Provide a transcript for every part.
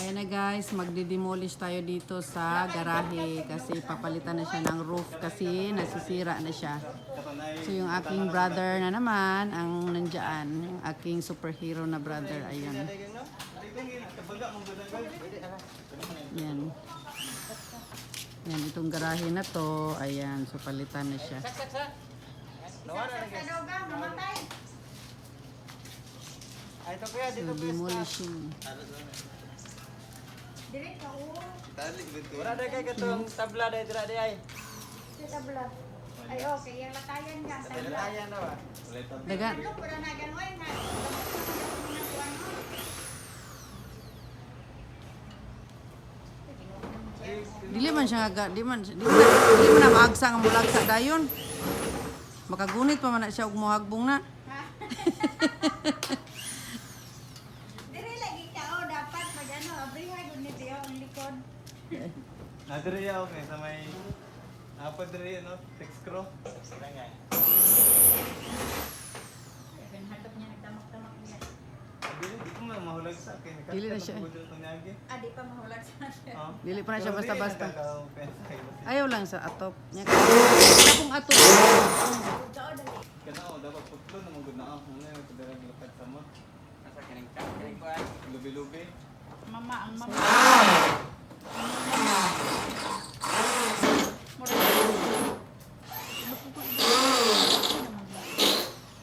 Ayan na guys, magdi-demolish tayo dito sa garahe kasi papalitan na siya ng roof kasi nasisira na siya. So yung aking brother na naman ang nandyan, yung aking superhero na brother, ayun. Yan. Yan, itong garahe na to, ayan, so palitan na siya. Ay, ito kuya, So dito kuya. demolishing. Wala na kay katong tabla dahil tira di ay. Sa tabla. Ay, okay. Yung latayan niya. Sa. Latayan na ba? Daga, Ito, pura na gano'n. nga. dili man siya nga, di man, di man, di man na maagsa nga mulagsa dayon. Makagunit pa man na siya ug mohagbong na. Dire lagi ka, oh, dapat pag ano, abrihay kung nito yung likod. Nadiri ako eh, sa may... Apa diri, no? Text crow. Sila nga eh. Niya, nagtamak-tamak niya. Dili, di ko mahulag sa akin. Dili na siya. Budol. Ah, di pa mahulag sa akin. Oh. Dili pa na siya basta-basta. Ayaw lang sa atop. Nya akong atop. Ikaw, dali. Kana ako, dapat putlo na magod na ako. Ano yung kadarang lapad sa mo? Nasa kining kining ko ay. Lubi-lubi. Mama, ang mama.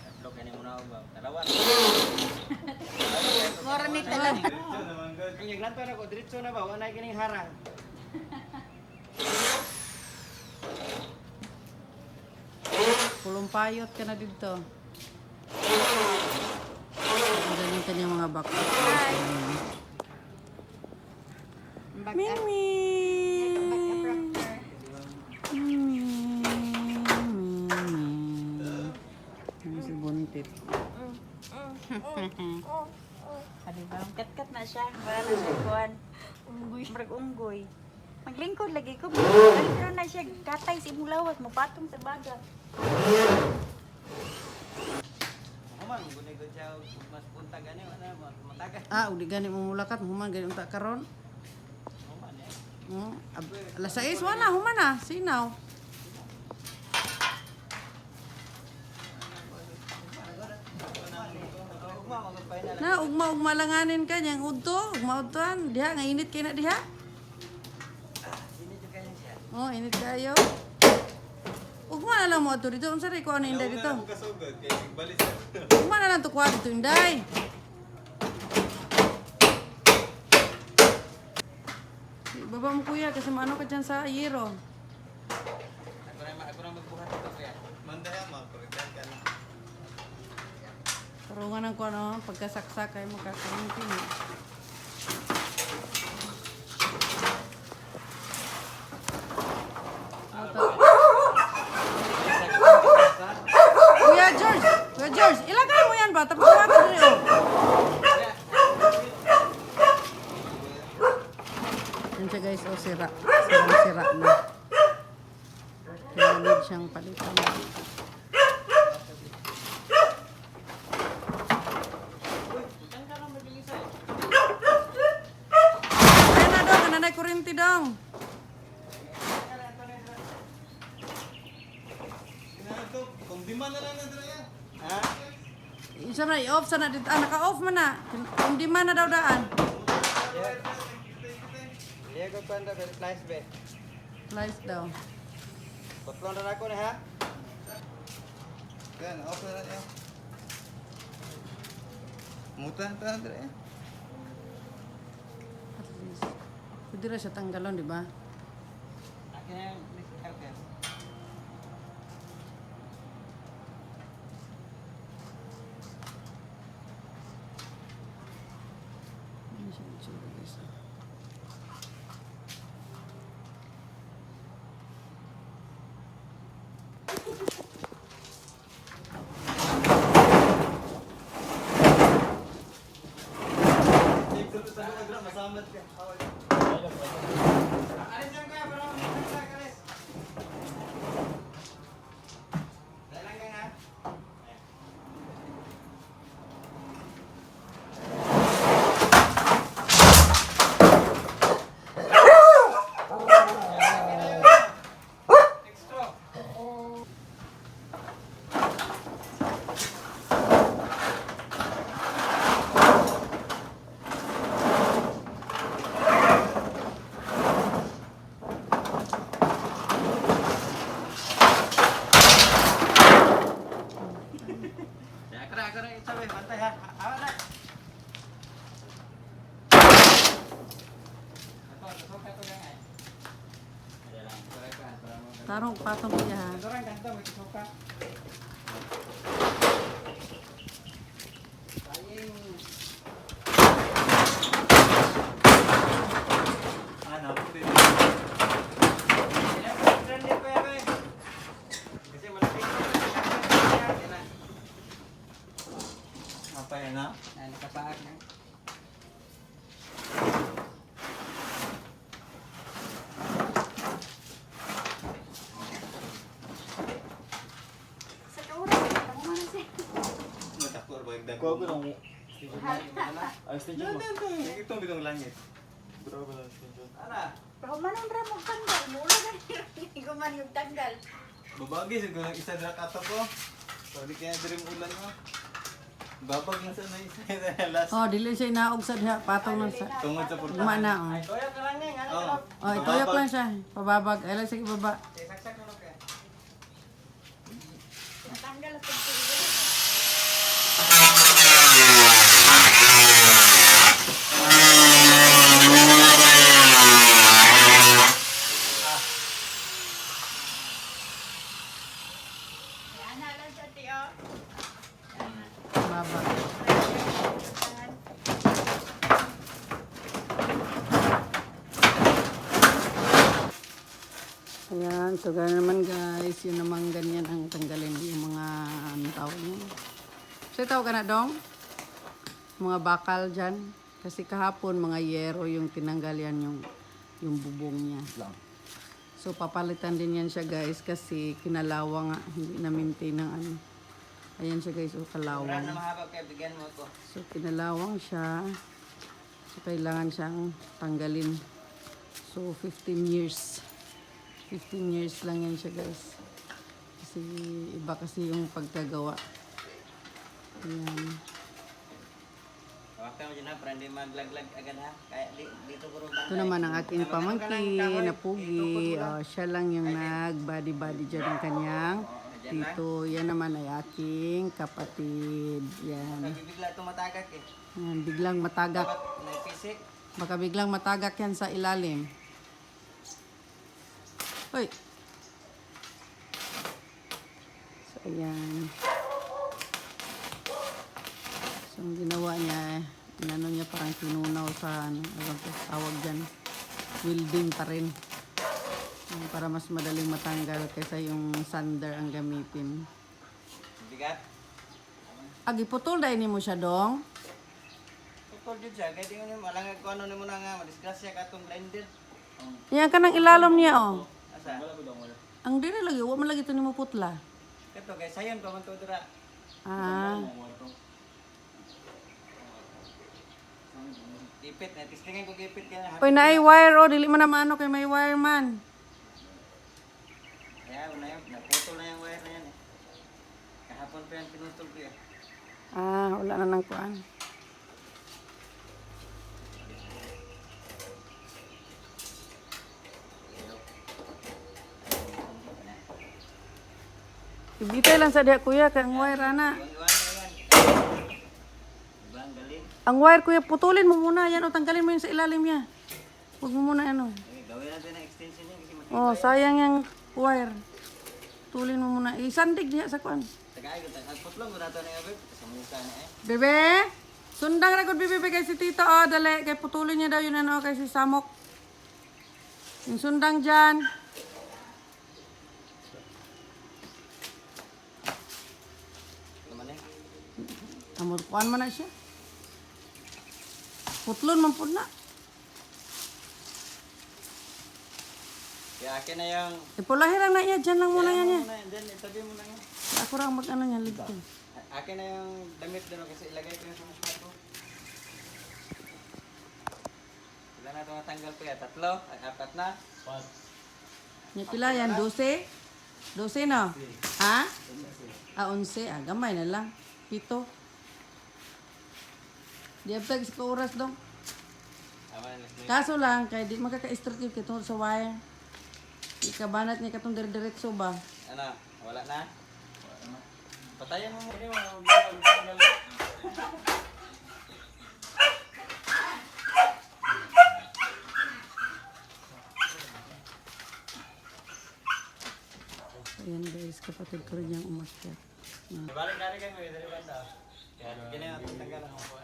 Tatlo kining muna ako ba? Dalawa. Mora ni talang. Diretso naman good. Ang yaglanto na ko, diretso na ba? Wala kining harang. Pulumpayot ka na dito. Ang yung kanyang mga backup. Mimi! Mimi! Ano si Buntit? Adi ba? Kat-kat na siya. Wala na siya kuhan. Unggoy. Marag unggoy. Maglingkod lagi ko. Pero na siya katay sa imulawas. Mapatong sa baga. Human, ko siya mas punta gani wala matagal. Ah, uli gani mo mulakat. Human gani unta karon. Human eh. Oh, alas 6 wala human na. Sinaw. Ugma magod pa na. Ugma ugma langanin ka niyang udto, ugma udtoan. Diha nga init kay na diha. Ini juga yan siya. Oh, init kayo. Ugma na lang mo ato dito. Unsa ray ko ano inday dito? Ugma na lang to kuha dito inday. Baba mo kuya kasi maano ka dyan sa yero. Ako na magbuhat ito kuya. Mandaya ma, kuritan ka na. Karungan ng kuha no, pagkasaksak kayo magkakaroon Kuya George! Kuya George! Ilagay mo yan ba? Tapos kuha ka dito. oh. Yan siya guys, oh sira. Sira sira na. Kaya need siyang palitan. Ayan na dong, nanay kurinti dong. Ito, man na lang na yan. Ha? Isa na, i-off sana dito. Ah, naka-off man na. Kung di man na daw daan. Iya ko kwenta pero slice be. Slice daw. Potlon ra ako ni ha. Yan, off na yan. Mutan ta yan. At least. Pwede na siya tanggalon, di ba? Akin Gracias. Tara, ako na isabi. Bantay ha. Hawa na. Tara ka. Para mo. Tarong patong kuya ha. Ito rin, ganito. May susuka. Saying. Ano? Friendly pa yan eh. Kasi malapit na. Yan na. Apa yan na? Ah, nakapaak na. Sa kauras, tamo man siya. Matakor ba yung dago? Kuha ko ng Ay, extension mo. Ito bitong langit. Kuha ko ng extension. Ana, Pero manon ra mo tanggal, mula na ni ko man yung tanggal. babagi siguro isa dra kato ko. Pwede kaya dream ulan mo. Babag na sa na isa na last. Oh, dili siya inaog sa diha patong lang sa. Tungod sa punta. Uma na oh. Ay, toyo ka lang ning. Ano ka? Oh, ituyok lang siya. Pababag. Ay lang sige baba. Saksak mo kaya. Natanggal ang tanggal. Yan na lang sa tiyo. Pababag. Ayan, so ganun naman guys, yun naman ganyan ang tanggalin yung mga ano tawag niya. Kasi tawag ka na dong? Mga bakal dyan. Kasi kahapon mga yero yung tinanggal yan yung, yung bubong niya. So papalitan din yan siya guys kasi kinalawang nga, hindi na maintain ng ano. Ayan siya guys, o Wala kalawang. So, pinalawang siya. So, kailangan siyang tanggalin. So, 15 years. 15 years lang yan siya, guys. Kasi, iba kasi yung pagkagawa. Ayan. Ito naman ang aking pamangkin na pugi. Oh, siya lang yung nag-body-body dyan ng kanyang tito. Yan naman ay aking kapatid. Yan. Nagbibigla tumatagak eh. Yan, biglang matagak. Baka biglang matagak yan sa ilalim. Hoy! So, ayan. So, ang ginawa niya, inano niya parang kinunaw sa, ano, alam ko, tawag dyan, welding pa rin. Para mas madaling matanggal kaysa yung sander ang gamitin. Bigat. Agi, putol dahil mo siya dong. Tutol dyan siya. Kaya di mo malangag ko ano ni mo na nga. Madisgrasya ka itong blender. Yan ka ng ilalom niya, oh. Asa? Ang dili lagi, wa man lagi ito ni mo putla. Ito guys, sayon pa man to dira. Ah, Ipit na. Tistingan ko gipit ka na. Oy, naay wire oh, dili man na maano kay may wire man. Kaya na yun. Naputol na yung wire na yan eh. Kahapon pa yan pinutol ko yan. Ah, wala na nang kuan. Ibitay lang sa diha kuya kay ang wire ana. Ang wire kuya putulin mo muna yan o tanggalin mo yun sa ilalim niya. Huwag mo muna ano. Gawin natin ang extension niya kasi. Oh, sayang yung wire. Tulin mo muna. Isandig diha sa kuan. Tagay ko. Putlong ko na yung Sa mukha na eh. Bebe, sundang ra gud bebe kay si Tito oh, dali kay putulin niya daw yun ano kay si Samok. Yung sundang diyan. Naman eh. Amor kuan man na siya. Putlon man pud na. Kaya akin na yung... Ipulahi lang na iya, diyan lang muna yan yan. Then, itabi mo na yan. Ako ra mag ano niya ligto. A- Akin na yung damit doon kasi ilagay ko yung sa ko. Ilan na ito matanggal ko ya? Tatlo? Ay, apat na? Nya pila yan 12? 12 no? Ha? Ah, 11. Ah, gamay na lang. Pito. Di abtag sa oras dong. Na. Kaso lang, kay di makaka-straight yun kitong sa wire. Ikabanat niya katong dire-diretso ba? Ano? Wala na? Patayan mo muna yung mga Ayan guys, kapatid ko rin yung umakyat. Balik na rin kayo, dali banda. Kaya ganyan ang kuhan. Tumoy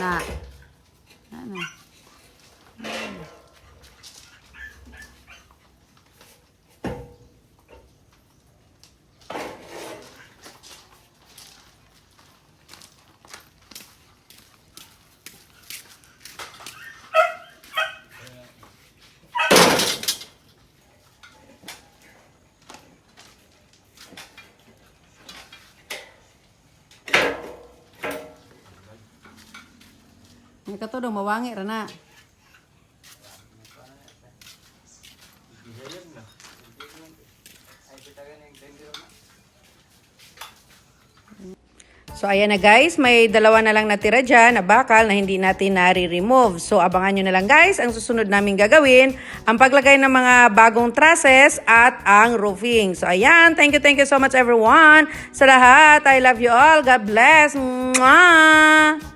Na. Ano? Ang katulong, mawangi ra na. So ayan na guys, may dalawa na lang natira dyan na bakal na hindi natin nare-remove. So abangan nyo na lang guys, ang susunod namin gagawin, ang paglagay ng mga bagong trusses at ang roofing. So ayan, thank you, thank you so much everyone. Sa lahat, I love you all. God bless. Mwah!